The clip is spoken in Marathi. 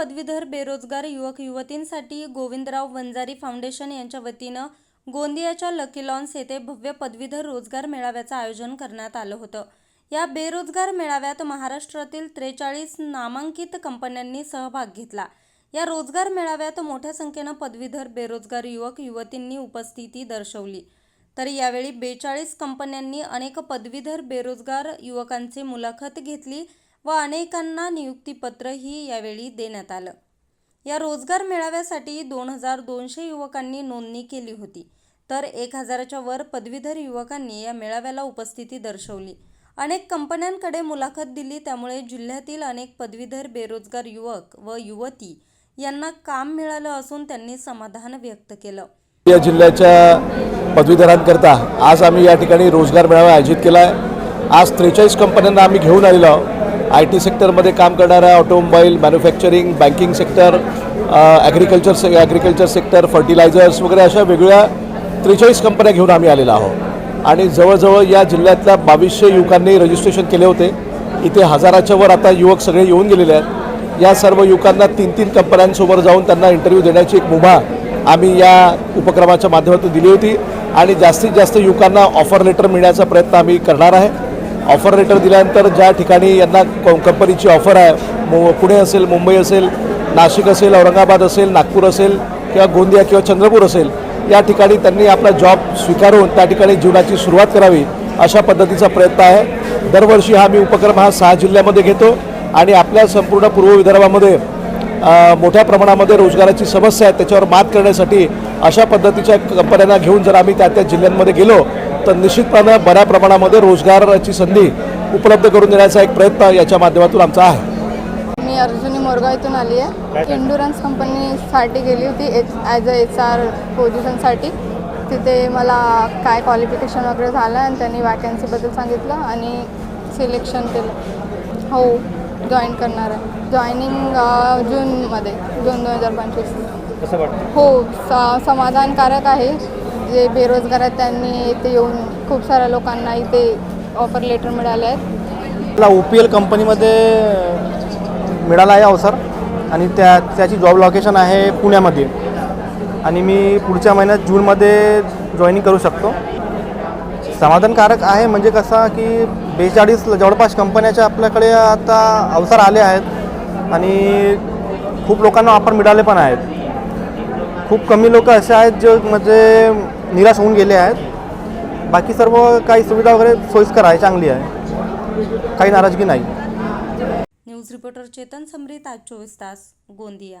पदवीधर बेरोजगार युवक युवतींसाठी गोविंदराव वंजारी फाउंडेशन यांच्या वतीनं गोंदियाच्या लकी लॉन्स येथे भव्य पदवीधर रोजगार मेळाव्याचं आयोजन करण्यात आलं होतं. या बेरोजगार मेळाव्यात महाराष्ट्रातील त्रेचाळीस नामांकित कंपन्यांनी सहभाग घेतला. या रोजगार मेळाव्यात मोठ्या संख्येनं पदवीधर बेरोजगार युवक युवतींनी उपस्थिती दर्शवली. तर यावेळी बेचाळीस कंपन्यांनी अनेक पदवीधर बेरोजगार युवकांची मुलाखत घेतली. व अनेकांना नियुक्तीपत्रही यावेळी देण्यात आलं. या रोजगार मेळाव्यासाठी दोन हजार दोनशे युवकांनी नोंदणी केली होती. तर एक हजाराच्या वर पदवीधर युवकांनी या मेळाव्याला उपस्थिती दर्शवली. अनेक कंपन्यांकडे मुलाखत दिली त्यामुळे जिल्ह्यातील अनेक पदवीधर बेरोजगार युवक व युवती यांना काम मिळालं असून त्यांनी समाधान व्यक्त केलं. या जिल्ह्याच्या पदवीधरांकरता आज आम्ही या ठिकाणी रोजगार मेळावा आयोजित केला आहे आज त्रेचाळीस कंपन्यांना आम्ही घेऊन आलेलो आहोत. आय टी सेक्टरमध्ये काम करणाऱ्या automobile manufacturing banking sector agriculture से ॲग्रिकल्चर सेक्टर फर्टिलायझर्स वगैरे अशा वेगळ्या त्रेचाळीस कंपन्या घेऊन आम्ही आलेलो आहोत. आणि जवळजवळ या जिल्ह्यातल्या बावीसशे युवकांनी रजिस्ट्रेशन केले होते. इथे हजाराच्या वर आता युवक सगळे येऊन गेलेले आहेत. या सर्व युवकांना तीन तीन कंपन्यांसमोर जाऊन त्यांना इंटरव्ह्यू देण्याची एक मुभा आम्ही या उपक्रमाच्या माध्यमातून दिली होती. आणि जास्तीत जास्त युवकांना ऑफर लेटर मिळण्याचा प्रयत्न आम्ही करणार आहे. ऑफर लेटर दिल्यानंतर ज्या ठिकाणी यांना कंपनीची ऑफर आहे मु पुणे असेल मुंबई असेल नाशिक असेल औरंगाबाद असेल नागपूर असेल किंवा गोंदिया किंवा चंद्रपूर असेल या ठिकाणी त्यांनी आपला जॉब स्वीकारून त्या ठिकाणी जीवनाची सुरुवात करावी अशा पद्धतीचा प्रयत्न आहे. दरवर्षी हा मी उपक्रम हा सहा जिल्ह्यामध्ये घेतो आणि आपल्या संपूर्ण पूर्व विदर्भामध्ये मोठ्या प्रमाणामध्ये रोजगाराची समस्या आहे त्याच्यावर मात करण्यासाठी अशा पद्धतीच्या कंपन्यांना घेऊन जर आम्ही त्या त्या जिल्ह्यांमध्ये गेलो तर निश्चितपणे बऱ्या प्रमाणामध्ये रोजगाराची संधी उपलब्ध करून देण्याचा एक प्रयत्न याच्या माध्यमातून आमचा आहे. मी अर्जुनी मोरगाव इथून आली आहे. इंडुरन्स कंपनीसाठी गेली होती. H as a H R पोझिशनसाठी तिथे मला काय क्वालिफिकेशन वगैरे झालं आणि त्यांनी वॅकन्सीबद्दल सांगितलं आणि सिलेक्शन केलं. हो जॉईन करणार आहे. जॉईनिंग जूनमध्ये जून दोन हजार पंचवीस. कसं वाटतं? हो स समाधानकारक आहे. जे बेरोजगार आहेत त्यांनी इथे येऊन खूप साऱ्या लोकांना इथे ऑफर लेटर मिळाले आहेत. मला ओ पी एल कंपनीमध्ये मिळाला आहे अवसर आणि त्या त्याची जॉब लोकेशन आहे पुण्यामध्ये. आणि मी पुढच्या महिन्यात जूनमध्ये जॉईनिंग करू शकतो. समाधानकारक आहे म्हणजे कसा की बेचाळीस जवळपास कंपन्याच्या आपल्याकडे आता अवसर आले आहेत. आणि खूप लोकांना ऑफर मिळाले पण आहेत. खूप कमी लोक असे आहेत जे म्हणजे निराश होऊन गेले आहेत. बाकी सर्व काही सुविधा वगैरे सोयीस्कर आहे चांगली आहे. काही नाराजगी नाही. न्यूज रिपोर्टर चेतन समरीत आज चोवीस तास गोंदिया.